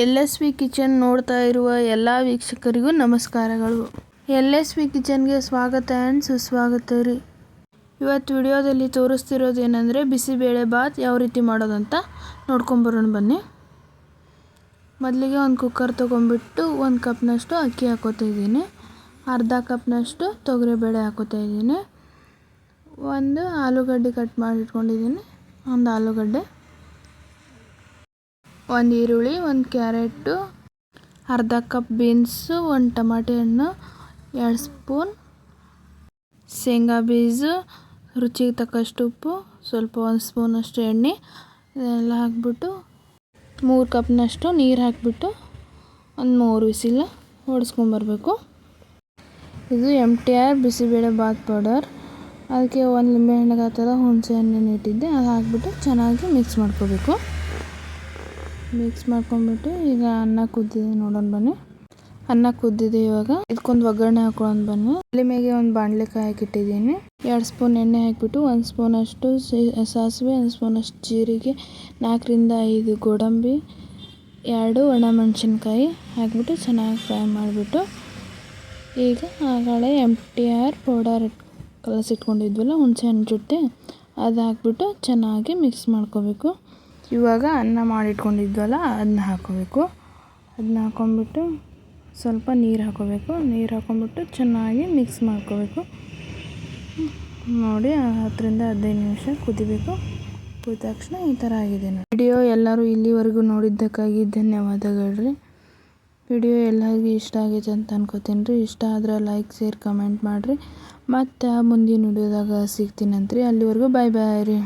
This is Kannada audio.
ಎಲ್ ಎಸ್ ವಿ ಕಿಚನ್ ನೋಡ್ತಾ ಇರುವ ಎಲ್ಲ ವೀಕ್ಷಕರಿಗೂ ನಮಸ್ಕಾರಗಳು. ಎಲ್ ಎಸ್ ವಿ ಕಿಚನ್ಗೆ ಸ್ವಾಗತ ಆ್ಯಂಡ್ ಸುಸ್ವಾಗತ ರೀ. ಇವತ್ತು ವಿಡಿಯೋದಲ್ಲಿ ತೋರಿಸ್ತಿರೋದು ಏನಂದರೆ ಬಿಸಿಬೇಳೆ ಬಾತ್ ಯಾವ ರೀತಿ ಮಾಡೋದಂತ ನೋಡ್ಕೊಂಬರೋಣ ಬನ್ನಿ. ಮೊದಲಿಗೆ ಒಂದು ಕುಕ್ಕರ್ ತೊಗೊಂಬಿಟ್ಟು ಒಂದು ಕಪ್ನಷ್ಟು ಅಕ್ಕಿ ಹಾಕೋತಾ ಇದ್ದೀನಿ. ಅರ್ಧ ಕಪ್ನಷ್ಟು ತೊಗರಿಬೇಳೆ ಹಾಕೋತಾ ಇದ್ದೀನಿ. ಒಂದು ಆಲೂಗಡ್ಡೆ ಕಟ್ ಮಾಡಿಟ್ಕೊಂಡಿದ್ದೀನಿ ಒಂದು ಆಲೂಗಡ್ಡೆ. ಒಂದು ಈರುಳ್ಳಿ, ಒಂದು ಕ್ಯಾರೆಟು, ಅರ್ಧ ಕಪ್ ಬೀನ್ಸು, ಒಂದು ಟಮಾಟೆ ಹಣ್ಣು, ಎರಡು ಸ್ಪೂನ್ ಶೇಂಗಾ ಬೀಜ, ರುಚಿಗೆ ತಕ್ಕಷ್ಟು ಉಪ್ಪು, ಸ್ವಲ್ಪ ಒಂದು ಸ್ಪೂನಷ್ಟು ಎಣ್ಣೆ ಇದೆಲ್ಲ ಹಾಕ್ಬಿಟ್ಟು ಮೂರು ಕಪ್ನಷ್ಟು ನೀರು ಹಾಕಿಬಿಟ್ಟು ಒಂದು ಮೂರು ವಿಸಿಲ ಹೊಡೆಸ್ಕೊಂಬರ್ಬೇಕು ಇದು M T R bisibele bath powder. ಅದಕ್ಕೆ ಒಂದು ಲಿಂಬೆಹಣ್ಣಿಗೆ ಆ ಥರ ಹುಣಸೆ ಹಣ್ಣನ್ನು ಇಟ್ಟಿದ್ದೆ, ಅದು ಹಾಕಿಬಿಟ್ಟು ಚೆನ್ನಾಗಿ ಮಿಕ್ಸ್ ಮಾಡ್ಕೋಬೇಕು. ಮಿಕ್ಸ್ ಮಾಡ್ಕೊಂಡ್ಬಿಟ್ಟು ಈಗ ಅನ್ನ ಕುದ್ದಿದೆ ನೋಡೋಣ ಬನ್ನಿ. ಅನ್ನ ಕುದ್ದಿದೆ ಇವಾಗ. ಇದಕ್ಕೊಂದು ಒಗ್ಗರಣೆ ಹಾಕೊಳ್ಳೋಣ ಬನ್ನಿ. ಅಲ್ಲಿ ಮೇಗೆ ಒಂದು ಬಾಣಲೆ ಹಾಕಿಟ್ಟಿದ್ದೀನಿ. ಎರಡು ಸ್ಪೂನ್ ಎಣ್ಣೆ ಹಾಕಿಬಿಟ್ಟು ಒಂದು ಸ್ಪೂನ್ ಅಷ್ಟು ಸಾಸಿವೆ, ಒಂದು ಸ್ಪೂನ್ ಅಷ್ಟು ಜೀರಿಗೆ, ನಾಲ್ಕರಿಂದ ಐದು ಗೋಡಂಬಿ, ಎರಡು ಒಣಮೆಣಸಿನ್ಕಾಯಿ ಹಾಕಿಬಿಟ್ಟು ಚೆನ್ನಾಗಿ ಫ್ರೈ ಮಾಡಿಬಿಟ್ಟು ಈಗ ಆಗಳೆ ಎಂ ಟಿ ಆರ್ ಪೌಡರ್ ಕಲಸಿಟ್ಕೊಂಡಿದ್ವಲ್ಲ ಹುಣಸೆ ಹಣ್ಣು ಜೊತೆ ಅದು ಹಾಕಿಬಿಟ್ಟು ಚೆನ್ನಾಗಿ ಮಿಕ್ಸ್ ಮಾಡ್ಕೋಬೇಕು. ಇವಾಗ ಅನ್ನ ಮಾಡಿಟ್ಕೊಂಡಿದ್ವಲ್ಲ ಅದನ್ನ ಹಾಕೋಬೇಕು. ಅದನ್ನ ಹಾಕೊಂಡ್ಬಿಟ್ಟು ಸ್ವಲ್ಪ ನೀರು ಹಾಕೋಬೇಕು. ನೀರು ಹಾಕೊಂಡ್ಬಿಟ್ಟು ಚೆನ್ನಾಗಿ ಮಿಕ್ಸ್ ಮಾಡ್ಕೋಬೇಕು. ನೋಡಿ, ಹತ್ತರಿಂದ ಹದಿನೈದು ನಿಮಿಷ ಕುದಿಬೇಕು. ಕುದ ತಕ್ಷಣ ಈ ಥರ ಆಗಿದೆ ನೋಡಿ. ವಿಡಿಯೋ ಎಲ್ಲರೂ ಇಲ್ಲಿವರೆಗೂ ನೋಡಿದ್ದಕ್ಕಾಗಿ ಧನ್ಯವಾದಗಳು ರೀ ವಿಡಿಯೋ ಎಲ್ಲರಿಗೂ ಇಷ್ಟ ಆಗೈತೆ ಅಂತ ಅನ್ಕೋತೀನಿ ರೀ ಇಷ್ಟ ಆದ್ರೆ ಲೈಕ್ ಶೇರ್ ಕಮೆಂಟ್ ಮಾಡಿರಿ. ಮತ್ತು ಮುಂದಿನ ವಿಡಿಯೋದಾಗ ಸಿಗ್ತೀನಂತ್ರಿ ಅಲ್ಲಿವರೆಗೂ ಬಾಯ್ ಬಾಯ್ ರೀ.